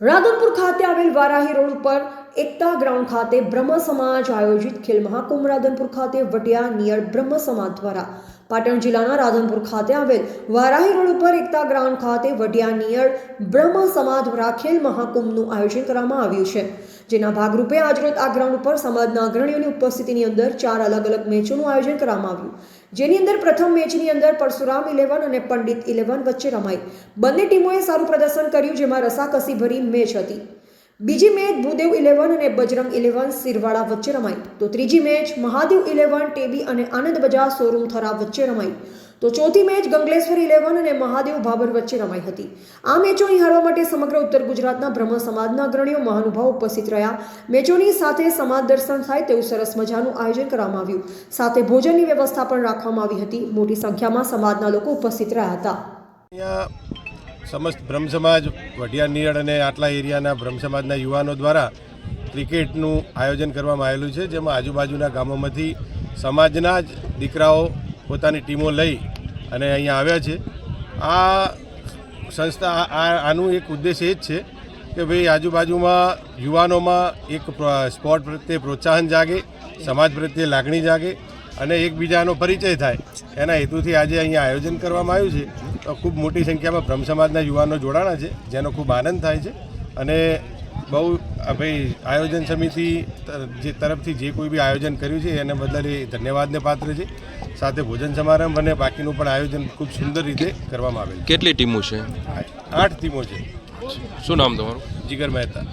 રાધનપુર ખાતે આવેલ વારાહી રોડ ઉપર એકતા ગ્રાઉન્ડ ખાતે બ્રહ્મ સમાજ આયોજિત ખેલ મહાકુંભ રાધનપુર ખાતે વટિયા નિયર બ્રહ્મ સમાજ દ્વારા પાટણ જિલ્લાના રાધનપુર ખાતે આવેલ વારાહી રોડ ઉપર એકતા ગ્રાઉન્ડ ખાતે વટિયા નિયર બ્રહ્મ સમાજ દ્વારા ખેલ મહાકુંભનું આયોજન કરવામાં આવ્યું છે. જેના ભાગરૂપે આજરોજ આ ગ્રાઉન્ડ ઉપર સમાજના અગ્રણીઓની ઉપસ્થિતિની અંદર ચાર અલગ અલગ મેચોનું આયોજન કરવામાં આવ્યું. જેની અંદર પ્રથમ મેચની અંદર પરશુરામ ઇલેવન અને પંડિત ઇલેવન વચ્ચે રમાઈ. બંને ટીમોએ સારું પ્રદર્શન કર્યું જેમાં રસાકસી ભરી મેચ હતી. બીજી મેચ ભૂદેવ ઇલેવન અને બજરંગ ઇલેવન સિરવાડા વચ્ચે રમાઈ. તો ત્રીજી મેચ મહાદેવ ઇલેવન ટેબી અને આનંદ બજાર શોરૂમ થરા વચ્ચે રમાઈ. તો ચોથી મેચ ગંગલેશ્વર ઇલેવન અને મહાદેવ ભાભર વચ્ચે રમાઈ હતી. આ મેચોની હારવા માટે સમગ્ર ઉત્તર ગુજરાતના બ્રહ્મ સમાજના અગ્રણીઓ મહાનુભાવ ઉપસ્થિત રહ્યા. મેચોની સાથે સમાજ દર્શન થાય તેવું સરસ મજાનું આયોજન કરવામાં આવ્યું. સાથે ભોજનની વ્યવસ્થા પણ રાખવામાં આવી હતી. મોટી સંખ્યામાં સમાજના લોકો ઉપસ્થિત રહ્યા હતા. સમસ્ત બ્રહ્મ સમાજ વઢિયા નિયળ અને આટલા એરિયાના બ્રહ્મ સમાજના યુવાનો દ્વારા ક્રિકેટનું આયોજન કરવામાં આવેલું છે. જેમાં આજુબાજુના ગામોમાંથી સમાજના જ દીકરાઓ પોતાની ટીમો લઈ અને અહીંયા આવ્યા છે. આ સંસ્થા આનું એક ઉદ્દેશ એ જ છે કે ભાઈ આજુબાજુમાં યુવાનોમાં એક સ્પોર્ટ પ્રત્યે પ્રોત્સાહન જાગે, સમાજ પ્રત્યે લાગણી જાગે અને એકબીજાનો પરિચય થાય. એના હેતુથી આજે અહીંયા આયોજન કરવામાં આવ્યું છે. તો ખૂબ મોટી સંખ્યામાં બ્રહ્મ સમાજના યુવાનો જોડાણા છે, જેનો ખૂબ આનંદ થાય છે અને બહુ ભાઈ આયોજન સમિતિ જે તરફથી જે કોઈ બી આયોજન કર્યું છે એને બદલે ધન્યવાદને પાત્ર છે. સાથે ભોજન સમારંભ અને બાકીનું પણ આયોજન ખૂબ સુંદર રીતે કરવામાં આવેલ કેટલી ટીમો છે? છે આઠ ટીમો છે. શું નામ તમારું? જીગર મહેતા.